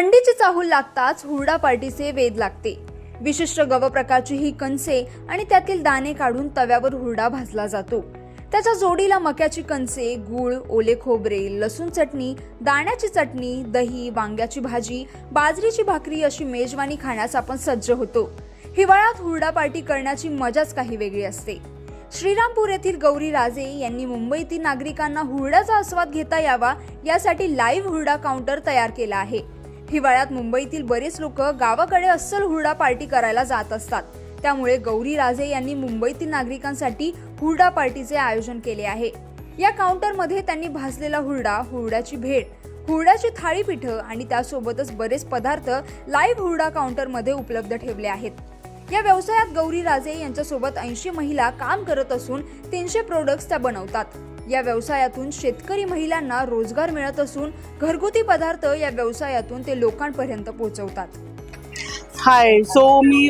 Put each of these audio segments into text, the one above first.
थंडीची चाहूल लागताच हुरडा पार्टीचे वेध लागते. विशिष्ट गव प्रकारची ही कणसे आणि त्यातील दाणे काढून तव्यावर हुरडा भाजला जातो. त्याच्या जोडीला मक्याची कणसे गूळ ओले खोबरे लसूण चटणी दाण्याची चटणी दही वांग्याची भाजी बाजरीची भाकरी अशी मेजवानी खाण्यास आपण सज्ज होतो. हिवाळ्यात हुरडा पार्टी करण्याची मजाच काही वेगळी असते. श्रीरामपूर येथील गौरी राजे यांनी मुंबईतील नागरिकांना हुरड्याचा आस्वाद घेता यावा यासाठी लाईव्ह हुरडा काउंटर तयार केला आहे. हिवाळ्यात मुंबईतील बरेच लोक गावाकडे अस्सल हुरडा पार्टी करायला जात असतात. त्यामुळे गौरी राजे यांनी मुंबईतील नागरिकांसाठी हुरडा पार्टीचे आयोजन केले आहे. या काउंटरमध्ये त्यांनी भाजलेला हुरडा हुरड्याची भेट हुरड्याची थाळीपीठं आणि त्यासोबतच बरेच पदार्थ लाईव्ह हुरडा काउंटरमध्ये उपलब्ध ठेवले आहेत. या व्यवसायात गौरी राजे यांच्यासोबत ऐंशी महिला काम करत असून तीनशे प्रोडक्ट्स त्या बनवतात. या व्यवसायातून शेतकरी महिलांना रोजगार मिळत असून घरगुती पदार्थ या व्यवसायातून ते लोकांपर्यंत पोहोचवतात. हाय सो मी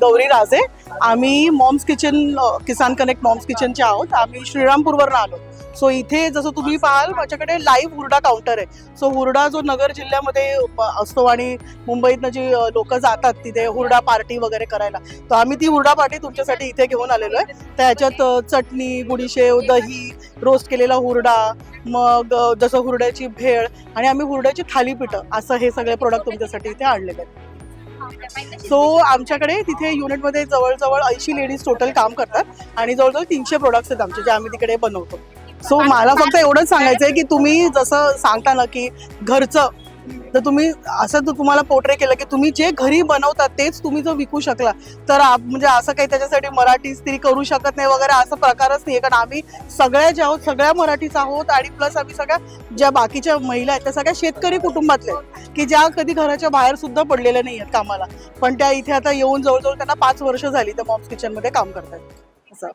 गौरी राजे. आम्ही moms kitchen Kisan connect moms किचनचे आहोत. आम्ही श्रीरामपूरवरून आलो सो इथे जसं तुम्ही पाहाल माझ्याकडे लाईव्ह हुरडा काउंटर आहे. सो हुरडा जो नगर जिल्ह्यामध्ये असतो आणि मुंबईतनं जी लोक जातात तिथे हुरडा पार्टी वगैरे करायला तर आम्ही ती हुरडा पार्टी तुमच्यासाठी इथे घेऊन आलेलो आहे. त्याच्यात चटणी गुडीशेव दही रोस्ट केलेला हुरडा मग जसं हुरड्याची भेळ आणि आम्ही हुरड्याची थालीपीठं असं हे सगळे प्रोडक्ट तुमच्यासाठी इथे आणलेले आहेत. सो आमच्याकडे तिथे युनिटमध्ये जवळजवळ ऐंशी लेडीज टोटल काम करतात आणि जवळजवळ तीनशे प्रोडक्ट्स आहेत आमचे जे आम्ही तिकडे बनवतो. सो मला फक्त एवढंच सांगायचं आहे की तुम्ही जसं सांगता ना की घरचं तर तुम्ही असं तर तुम्हाला पोर्ट्रे केलं की तुम्ही जे घरी बनवतात तेच तुम्ही जर विकू शकला तर म्हणजे असं काही त्याच्यासाठी मराठी स्त्री करू शकत नाही वगैरे असं प्रकारच नाही कारण आम्ही सगळ्या ज्या आहोत सगळ्या मराठीच आहोत आणि प्लस आम्ही सगळ्या ज्या बाकीच्या महिला आहेत त्या सगळ्या शेतकरी कुटुंबातल्या आहेत की ज्या कधी घराच्या बाहेर सुद्धा पडलेल्या नाही आहेत कामाला. पण त्या इथे आता येऊन जवळजवळ त्यांना पाच वर्ष झाली त्या मॉम्स किचनमध्ये काम करतात असं.